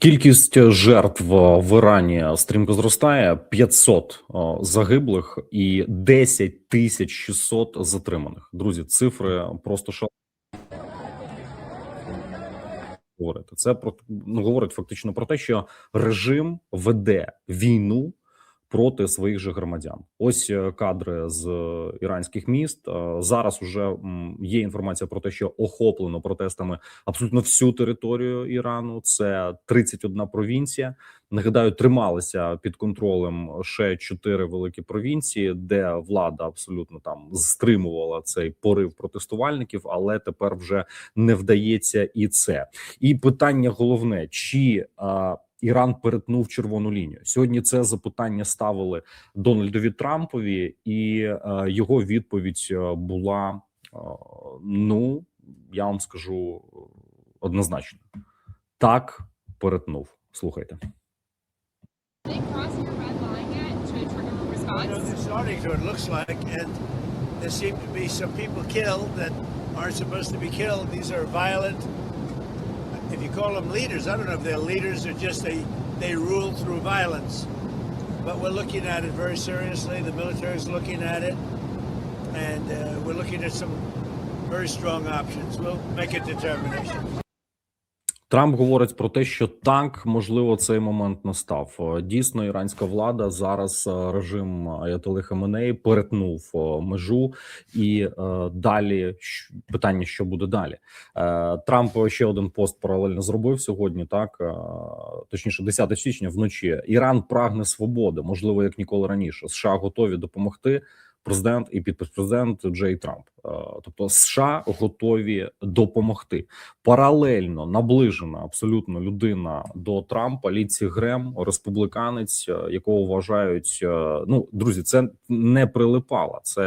Кількість жертв в Ірані стрімко зростає 500 загиблих і 10 тисяч 600 затриманих. Друзі, цифри просто шалені. говорити. Це про ну, говорить фактично про те, що режим веде війну проти своїх же громадян. Ось е, кадри з е, іранських міст. Е, Зараз уже є інформація про те, що охоплено протестами абсолютно всю територію Ірану. Це 31 провінція. Нагадаю, трималися під контролем ще чотири великі провінції, де влада абсолютно там стримувала цей порив протестувальників, але тепер вже не вдається і це. І питання головне: чи а, Іран перетнув червону лінію? Сьогодні це запитання ставили Дональдові Трампові, і а, його відповідь е, була: а, ну я вам скажу е, однозначно, так перетнув. Слухайте. Well, response? they're starting to, it looks like, and there seem to be some people killed that aren't supposed to be killed. These are violent, if you call them leaders, I don't know if they're leaders or just they, they rule through violence. But we're looking at it very seriously. The military is looking at it, and uh, we're looking at some very strong options. We'll make a determination. Трамп говорить про те, що так можливо цей момент настав. Е, Дійсно, іранська влада зараз е, режим Аятоли Хаменеї перетнув е, межу, і е, далі питання, що буде далі. Е, Трамп ще один пост паралельно зробив сьогодні. Так е, точніше, 10 січня вночі. Іран прагне свободи, можливо, як ніколи раніше. США готові допомогти. Президент і підприпрезидент Джей Трамп, Е, тобто США готові допомогти паралельно наближена абсолютно людина до Трампа, Ліці Грем, республіканець, е, якого вважають. е, Ну, друзі, це не прилипала. Це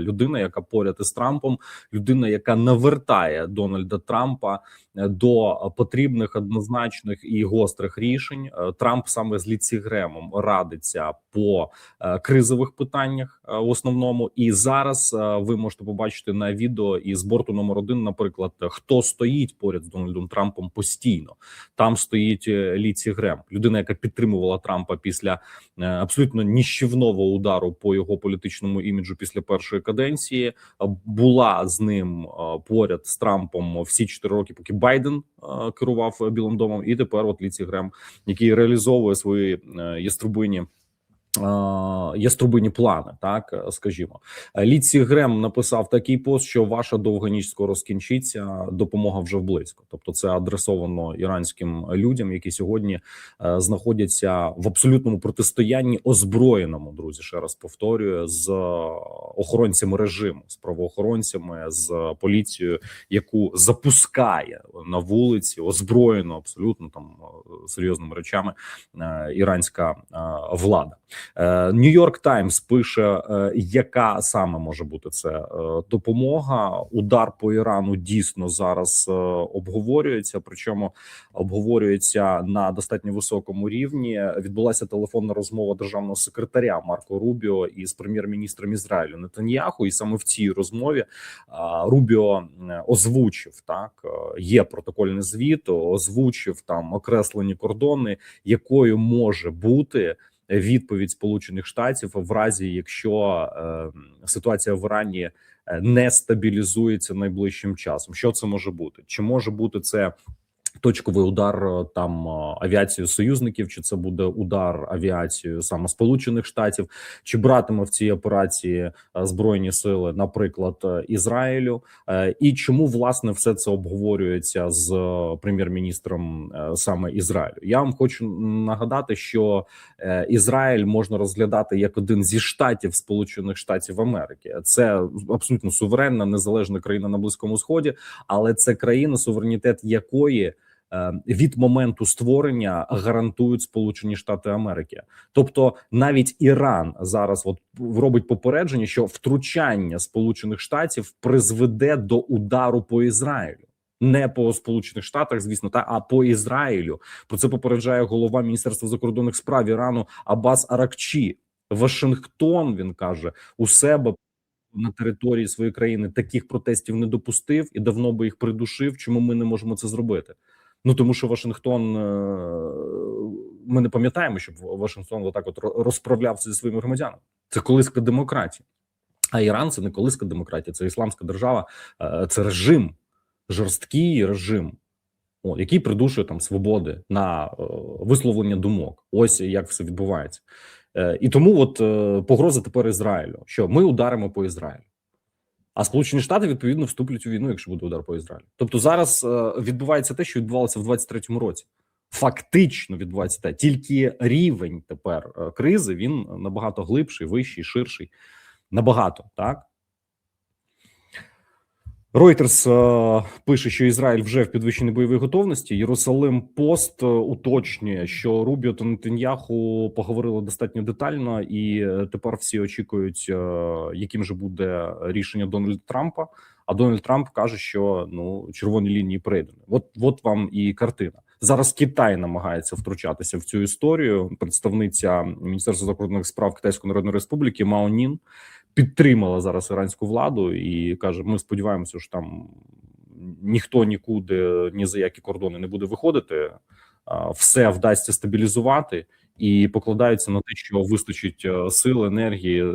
людина, яка поряд із Трампом, людина, яка навертає Дональда Трампа до потрібних однозначних і гострих рішень. Е, Трамп саме з Ліці Гремом радиться по е, кризових питаннях е, в основному. І зараз ви можете побачити на відео із борту номер один, наприклад, хто стоїть поряд з Дональдом Трампом постійно. Там стоїть Ліці Грем, людина, яка підтримувала Трампа після абсолютно ніщівного удару по його політичному іміджу після першої каденції. Була з ним поряд з Трампом всі чотири роки, поки Байден е, керував Білим домом, і тепер от Ліці Грем, який реалізовує свої е, яструбині. Яструбині плани, так скажімо, Ліці Грем написав такий пост, що ваша довга ніч скоро скінчиться. Допомога вже вблизько. Тобто, це адресовано іранським людям, які сьогодні е, знаходяться в абсолютному протистоянні озброєному. Друзі, ще раз повторюю, з охоронцями режиму, з правоохоронцями, з поліцією, яку запускає на вулиці, озброєно абсолютно там е, серйозними речами е, іранська влада. Нью-Йорк Таймс пише, е, яка саме може бути це е, допомога. Удар по Ірану дійсно зараз е, обговорюється. Причому обговорюється на достатньо високому рівні. Відбулася телефонна розмова державного секретаря Марко Рубіо із прем'єр-міністром Ізраїлю Нетаньяху. І саме в цій розмові Рубіо озвучив так. е, Є протокольний звіт, озвучив там окреслені кордони, якою може бути відповідь Сполучених Штатів в разі, якщо е, ситуація в Ірані е, не стабілізується найближчим часом. Що це може бути? Чи може бути це? Точковий удар е, там е, авіацією союзників, чи це буде удар авіацією саме Сполучених Штатів, чи братиме в цій операції е, збройні сили, наприклад, Ізраїлю, і чому власне все це обговорюється з прем'єр-міністром саме Ізраїлю? Я вам хочу нагадати, що Ізраїль можна розглядати як один зі штатів Сполучених Штатів Америки. Це абсолютно суверенна незалежна країна на близькому сході, але це країна, суверенітет якої від моменту створення гарантують Сполучені Штати Америки. Тобто навіть Іран зараз от робить попередження, що втручання Сполучених Штатів призведе до удару по Ізраїлю. Не по Сполучених Штатах, звісно, та а по Ізраїлю. Про це попереджає голова Міністерства закордонних справ Ірану Абас Аракчі. Вашингтон він каже у себе на території своєї країни таких протестів не допустив і давно би їх придушив. Чому ми не можемо це зробити? Ну тому що Вашингтон, е, ми не пам'ятаємо, щоб Вашингтон отак от розправлявся зі своїми громадянами. Це колиска демократії. А Іран це не колиска демократії, це ісламська держава, е, це режим, жорсткий режим, який придушує там свободи на е, висловлення думок. Ось як все відбувається. І тому от погроза тепер Ізраїлю, що ми ударимо по Ізраїлю. А Сполучені Штати відповідно вступлять у війну, якщо буде удар по Ізраїлю. Тобто зараз е, відбувається те, що відбувалося в 23-му році. Фактично відбувається те, тільки рівень тепер е, кризи він набагато глибший, вищий, ширший. Набагато так. Reuters е, пише, що Ізраїль вже в підвищеній бойовій готовності. Єрусалим Пост е, уточнює, що Рубіо та Нетаньяху поговорили достатньо детально, і е, тепер всі очікують, е, яким же буде рішення Дональда Трампа. А Дональд Трамп каже, що ну червоні лінії прийдені. От, от вам і картина. Зараз Китай намагається втручатися в цю історію. Представниця Міністерства закордонних справ Китайської Народної Республіки Мао Нін підтримала зараз іранську владу і каже: Ми сподіваємося, що там ніхто нікуди ні за які кордони не буде виходити. Все вдасться стабілізувати і покладаються на те, що вистачить е, сил, енергії, е,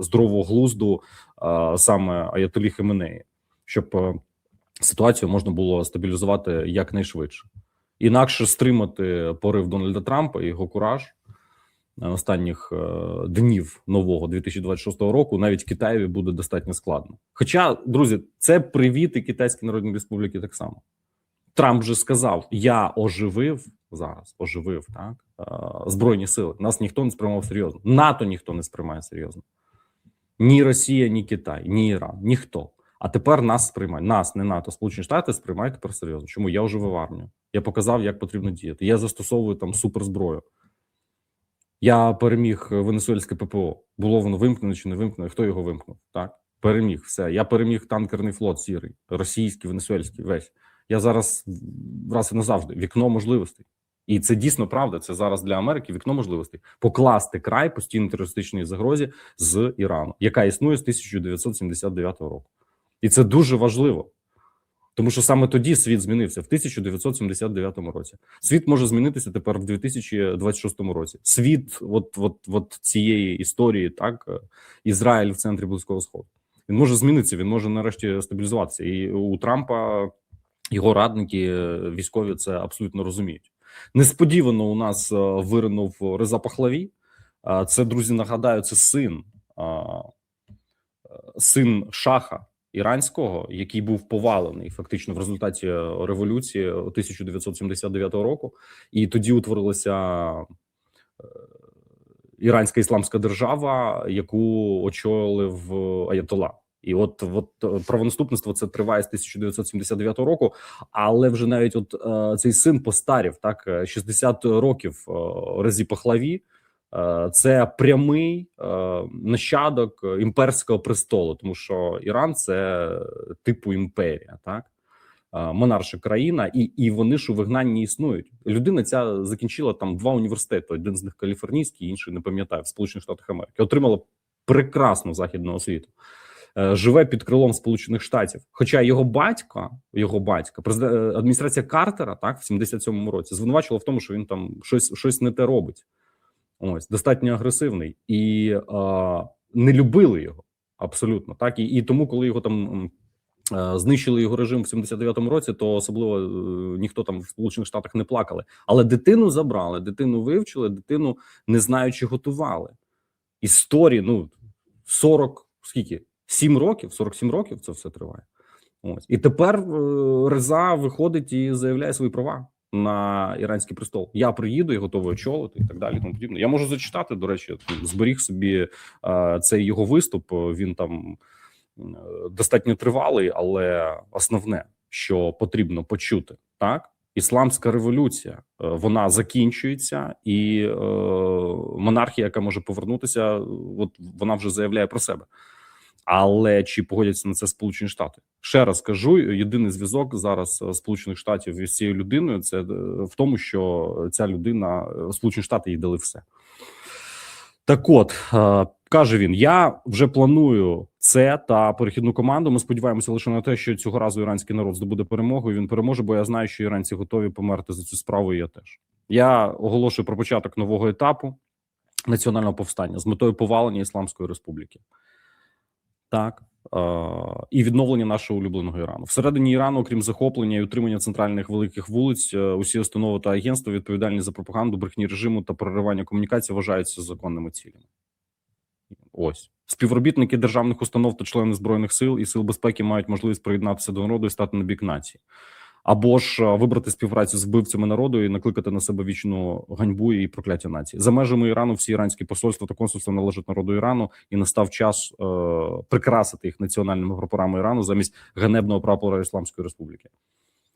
здорового глузду е, саме Аятолі Хеменеї, щоб ситуацію можна було стабілізувати якнайшвидше. Інакше стримати порив Дональда Трампа і його кураж останніх е, днів нового 2026 року, навіть Китаєві буде достатньо складно. Хоча, друзі, це привіт і Китайській Народній Республіки так само. Трамп же сказав: Я оживив зараз, оживив так е, збройні сили. Нас ніхто не сприймав серйозно. НАТО ніхто не сприймає серйозно. Ні Росія, ні Китай, ні Іран, ніхто. А тепер нас сприймають. Нас, не НАТО, Сполучені Штати сприймають тепер серйозно. Чому я оживив армію? Я показав, як потрібно діяти. Я застосовую там суперзброю. Я переміг Венесуельське ППО. Було воно вимкнено чи не вимкнено? Хто його вимкнув? Так, переміг все. Я переміг танкерний флот сірий, російський, венесуельський. Весь я зараз раз і назавжди вікно можливостей. І це дійсно правда. Це зараз для Америки вікно можливостей покласти край постійно терористичній загрозі з Ірану, яка існує з 1979 року, і це дуже важливо. Тому що саме тоді світ змінився в 1979 році. Світ може змінитися тепер в 2026 році. Світ, от, от, от цієї історії, так е, Ізраїль в центрі близького сходу. Він може змінитися. Він може нарешті стабілізуватися. І у Трампа його радники е, військові це абсолютно розуміють. Несподівано у нас е, виринув Реза Пахлаві. Це друзі. Нагадаю, це син син шаха іранського, який був повалений фактично в результаті революції 1979 року, і тоді утворилася е, іранська ісламська держава, яку очолив Аятола. І от от е, правонаступництво це триває з 1979 року, але вже навіть от е, цей син постарів так е, 60 років е, Резі Пахлаві. Е, Це прямий е, нащадок імперського престолу, тому що Іран це типу імперія, так Е, монарша країна, і і вони ж у вигнанні існують. Людина ця закінчила там два університети. Один з них каліфорнійський, інший не пам'ятаю в Сполучених Штатах Америки. Отримала прекрасну західну освіту. Живе під крилом Сполучених Штатів. Хоча його батько, його батька, адміністрація Картера, так в 77-му році, звинувачувала в тому, що він там щось щось не те робить. Ось достатньо агресивний і е, не любили його абсолютно. Так і, і тому, коли його там е, знищили його режим в 79-му році, то особливо е, ніхто там в Сполучених Штатах не плакали. Але дитину забрали, дитину вивчили, дитину не знаючи готували. Історії, ну 40, скільки? 7 років, 47 років це все триває. Ось і тепер е, Реза виходить і заявляє свої права на іранський престол. Я приїду і готовий очолити, і так далі. Тому подібне. Я можу зачитати. До речі, зберіг собі е, цей його виступ. Він там е, достатньо тривалий, але основне, що потрібно почути, так. Ісламська революція е, вона закінчується, і е, монархія, яка може повернутися, от вона вже заявляє про себе. Але чи погодяться на це Сполучені Штати? Ще раз кажу: єдиний зв'язок зараз е, Сполучених Штатів із цією людиною це е, в тому, що ця людина е, Сполучені Штати їй дали все. Так, от Каже він: Я вже планую це та перехідну команду. Ми сподіваємося лише на те, що цього разу іранський народ здобуде перемогу. і Він переможе, бо я знаю, що іранці готові померти за цю справу. І я теж я оголошую про початок нового етапу національного повстання з метою повалення Ісламської республіки. Так і відновлення нашого улюбленого Ірану. Всередині Ірану, окрім захоплення і утримання центральних великих вулиць, е, усі установи та агентства відповідальні за пропаганду, брехні режиму та проривання комунікацій вважаються законними цілями. Ось. Співробітники державних установ та члени збройних сил і сил безпеки мають можливість приєднатися до народу і стати на бік нації, або ж е, вибрати співпрацю з вбивцями народу і накликати на себе вічну ганьбу і прокляття нації. За межами Ірану всі іранські посольства та консульства належать народу Ірану, і настав час е, прикрасити їх національними прапорами Ірану замість ганебного прапора Ісламської Республіки.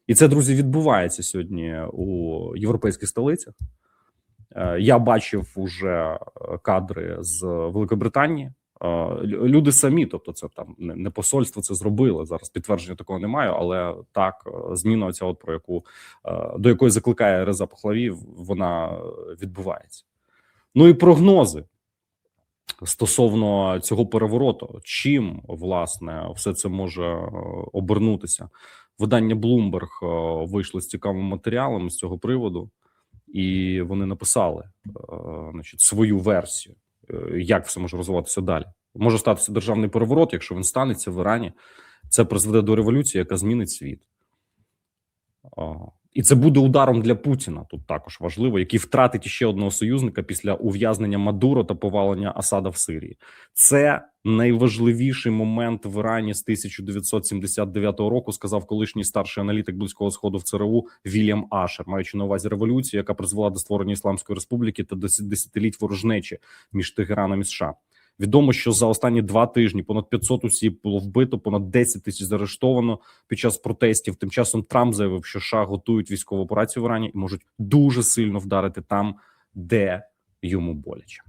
І це друзі відбувається сьогодні у європейських столицях. Е, Я бачив уже е, кадри з Великобританії. Лю- Люди самі, тобто, це там не посольство це зробило. Зараз підтвердження такого немає, але так е, зміна оця, от про яку е, до якої закликає Реза Пахлаві, вона відбувається. Ну і прогнози стосовно цього перевороту, чим власне все це може е, обернутися. Видання Bloomberg вийшло з цікавим матеріалом з цього приводу, і вони написали значить, свою версію, як все може розвиватися далі. Може статися державний переворот, якщо він станеться в Ірані. Це призведе до революції, яка змінить світ. І це буде ударом для Путіна. Тут також важливо, який втратить ще одного союзника після ув'язнення Мадуро та повалення Асада в Сирії. Це найважливіший момент в Ірані з 1979 року, сказав колишній старший аналітик близького сходу в ЦРУ Вільям Ашер, маючи на увазі революцію, яка призвела до створення Ісламської республіки та до десятиліть ворожнечі між Тегераном і США. Відомо, що за останні два тижні понад 500 осіб було вбито, понад 10 тисяч заарештовано під час протестів. Тим часом Трамп заявив, що США готують військову операцію в Ірані і можуть дуже сильно вдарити там, де йому боляче.